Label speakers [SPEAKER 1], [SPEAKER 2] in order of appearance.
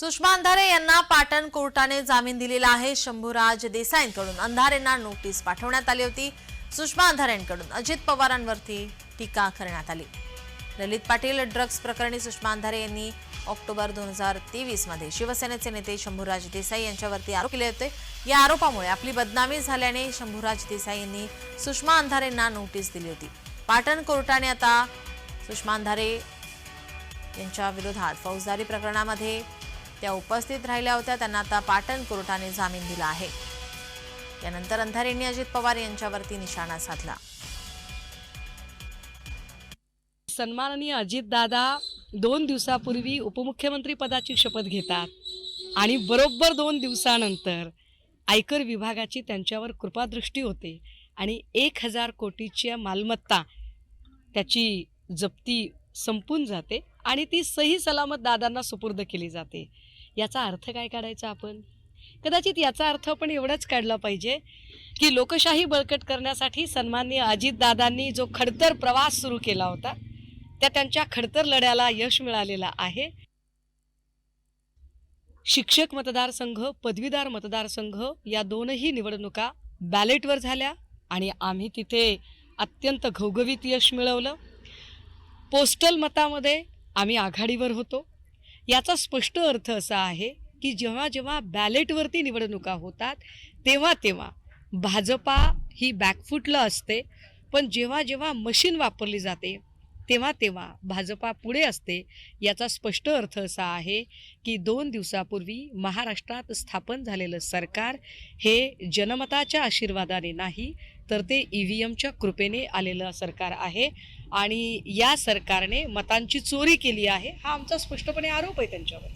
[SPEAKER 1] सुषमा अंधारे यांना पाटण कोर्टाने जामीन दिलेला आहे. शंभूराज देसाईंकडून अंधारेंना नोटीस पाठवण्यात आली होती. सुषमा अंधारेंकडून अजित पवारांवरती टीका करण्यात आली. ललित पाटील ड्रग्ज प्रकरणी सुषमा अंधारे यांनी ऑक्टोबर दोन हजार तेवीसमध्ये शिवसेनेचे नेते शंभूराज देसाई यांच्यावरती आरोप केले होते. या आरोपामुळे आपली बदनामी झाल्याने शंभूराज देसाई यांनी सुषमा अंधारेंना नोटीस दिली होती. पाटण कोर्टाने आता सुषमा अंधारे यांच्या विरोधात फौजदारी प्रकरणामध्ये त्या उपस्थित राहिल्या होत्या. त्यांना आता पाटण कोर्टाने जामीन दिला आहे. यानंतर अंधारेंनी अजित पवार यांच्यावरती निशाणा साधला.
[SPEAKER 2] सन्माननीय अजितदादा दोन दिवसापूर्वी उपमुख्यमंत्री पदाची शपथ घेतात आणि बरोबर दोन दिवसानंतर आयकर विभागाची त्यांच्यावर कृपादृष्टी होते आणि एक हजार कोटीच्या मालमत्ता त्याची जप्ती संपून जाते. आणि ती सही सलामत दादांना सुपूर्द केली जाते. याचा अर्थ काय काढायचा आपण? कदाचित याचा अर्थ आपण एवढाच काढला पाहिजे की लोकशाही बळकट करण्यासाठी सन्माननीय अजितदादांनी जो खडतर प्रवास सुरू केला होता त्या त्यांच्या खडतर लढ्याला यश मिळालेलं आहे. शिक्षक मतदारसंघ पदवीधर मतदारसंघ या दोनही निवडणुका बॅलेटवर झाल्या आणि आम्ही तिथे अत्यंत घवघवीत यश मिळवलं. पोस्टल मतामध्ये आम्ही आघाडीवर होतो. याचा स्पष्ट अर्थ असा आहे की जेव्हा जेव्हा बॅलेटवरती निवडणुका होतात तेव्हा तेव्हा भाजपा ही बॅकफुटला असते. पण जेव्हा जेव्हा मशीन वापरली जाते तेव्हा तेव्हा भाजपा पुढे असते याचा स्पष्ट अर्थ असा आहे की दोन दिवसापूर्वी महाराष्ट्रात स्थापन झालेलं सरकार हे जनमताच्या आशीर्वादाने नाही तर ते ई व्ही एमच्या कृपेने आलेलं सरकार आहे आणि या सरकारने मतांची चोरी केली आहे हा आमचा स्पष्टपणे आरोप आहे त्यांच्यावर.